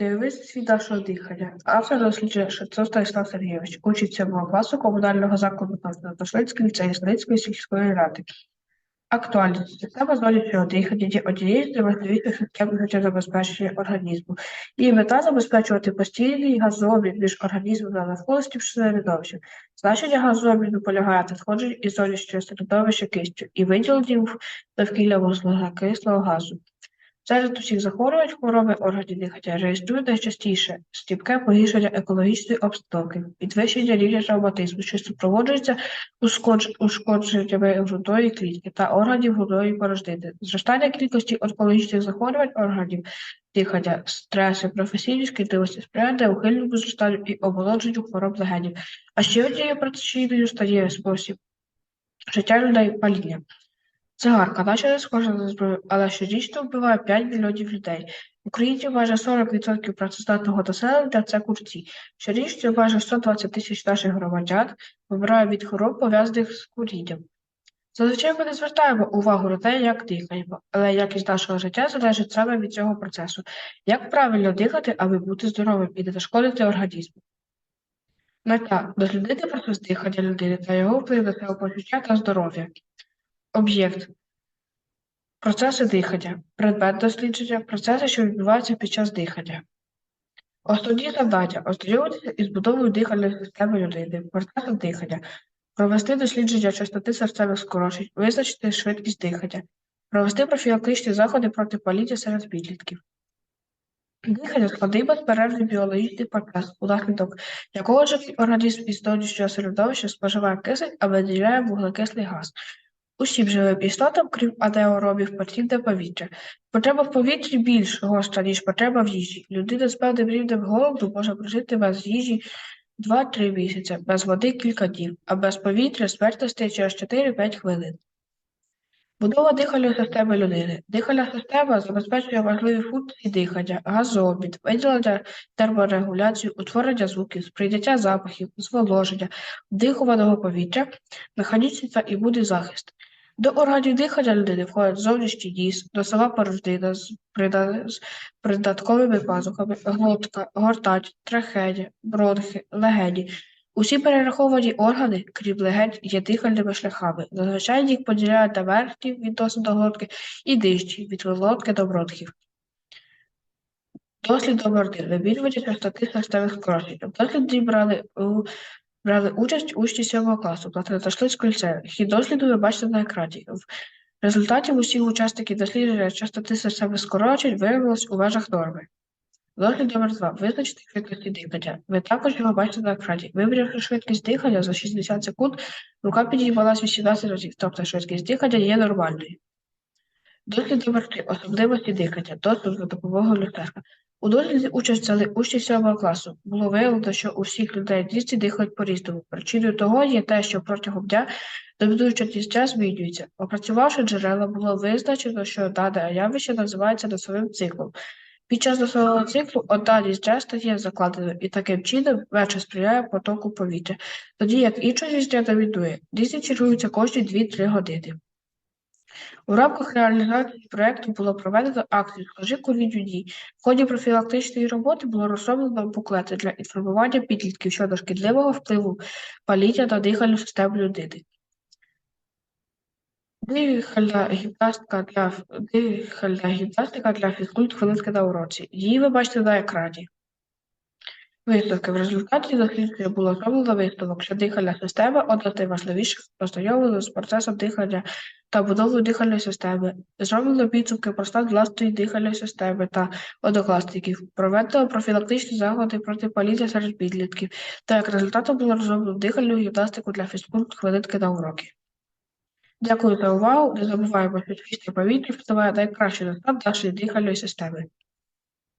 Дивись світ нашого дихання. Автор досліджує Шевцов Станіслав Сергійович, учить 7 класу комунального закладу Новослицької ліцеї Слицької сільської ради. Актуальність. Система зовнішнього дихання є однією з найважливіших систем життєзабезпечення організму. Її мета забезпечувати постійний газообмін між організмом та навколишнім середовищем. Значення газообміну полягає в надходженні із зовнішнього середовища кистю і виділенні в довкілля вуглекислого газу. Серед усіх захворювань хвороби органів дихання реєструють найчастіше стіпке погіршення екологічної обстановки, підвищення рівня травматизму, що супроводжується ушкодж- ушкодженнями грудної клітки та органів грудної порожнини, зростання кількості онкологічних захворювань органів дихання, стреси, професійні шкідливості сприяє ухильному зростанню і омолодженню хвороб легенів. А ще однією причиною стає спосіб життя людей паління. Цигарка, наче не схожа на зброю, але щорічно вбиває 5 мільйонів людей. В майже 40% працездатного населення – це курці. Щорічно майже 120 тисяч наших громадян помирає від хвороб, пов'язаних з курінням. Зазвичай ми не звертаємо увагу на те, як дихаємо, але якість нашого життя залежить саме від цього процесу. Як правильно дихати, аби бути здоровим і не нашкодити організму? Мета – дослідити процес дихання людини та його вплив на самопочуття та здоров'я. Об'єкт Процеси дихання. Предмет дослідження. Процеси, що відбуваються під час дихання. Основні завдання. Ознайомитися із будовою дихальної системи людини. Процеси дихання. Провести дослідження частоти серцевих скорочень. Визначити швидкість дихання. Провести профілактичні заходи проти паління серед підлітків. Дихання складний безперервний біологічний процес, унаслідок якого живий організм із зовнішнього середовища споживає кисень, а виділяє вуглекислий газ. Усім живим істотам, крім анаеробів, потрібне повітря. Потреба в повітрі більш гостра, ніж потреба в їжі. Людина з певним рівнем голоду може прожити без їжі 2-3 місяці, без води кілька днів, а без повітря смерть настає через 4-5 хвилин. Будова дихальної системи людини. Дихальна система забезпечує важливі функції дихання, газообмін, виділення терморегуляцію, утворення звуків, сприйняття запахів, зволоження, вдихуваного повітря, механічний та імунний захист. До органів дихання людини входять зовнішній ніс, носова порожнина з придатковими пазухами, глотка, гортань, трахея, бронхи, легені. Усі перераховані органи, крім легень, є дихальними шляхами. Зазвичай їх поділяють на верхні відносно до глотки і нижчі від глотки до бронхів. Дослід номер 1. Вимірювання частоти серцевих скорочень. В досліді брали, у- брали участь учні 7 класу та Платоношлицького ліцею. Хід досліду ви бачите на екрані. В результаті усіх учасників дослідження частоти серцевих скорочень виявилось у межах норми. Дослід номер 2. Визначити швидкості дихання. Ви також його бачите на екрані. Вимірявши швидкість дихання за 60 секунд, рука підіймалась 18 разів, тобто швидкість дихання є нормальною. Дослід номер 3. Особливості дихання. Доступ за допомогою люстерка. У досліді участь взяли учні 7 класу. Було виявлено, що у всіх людей 200 дихають по-різному. Причиною того є те, що протягом дня домінуюча тісття змінюється. Опрацювавши джерела, було визначено, що дане явище називається носовим циклом. Під час носового циклу одна ніздя стає закладеною і таким чином менше сприяє потоку повітря, тоді як інша ніздя домінує. Ніздрі чергуються кожні 2-3 години. У рамках реалізації проєкту було проведено акцію «Скажи ковіду ні». В ході профілактичної роботи було розроблено буклети для інформування підлітків щодо шкідливого впливу паління на дихальну систему людини. Дихальна гімнастика для дихальна гімнастика для фізкульт хвилинки на уроці. Її ви бачите на екрані. Висновки. В результаті дослідження було зроблено висновок, що дихальна система одна з найважливіших ознайомлена з процесом дихання та будовою дихальної системи. Зроблено підсумки про стан власної дихальної системи та однокласників. Проведено профілактичні заходи проти паління серед підлітків. Та як результатом було розроблено дихальну гімнастику для фізкульт хвилинки на уроки. Дякую за увагу. Не забуваємо, що чисте повітря впливає найкраще на стан нашої дихальної системи.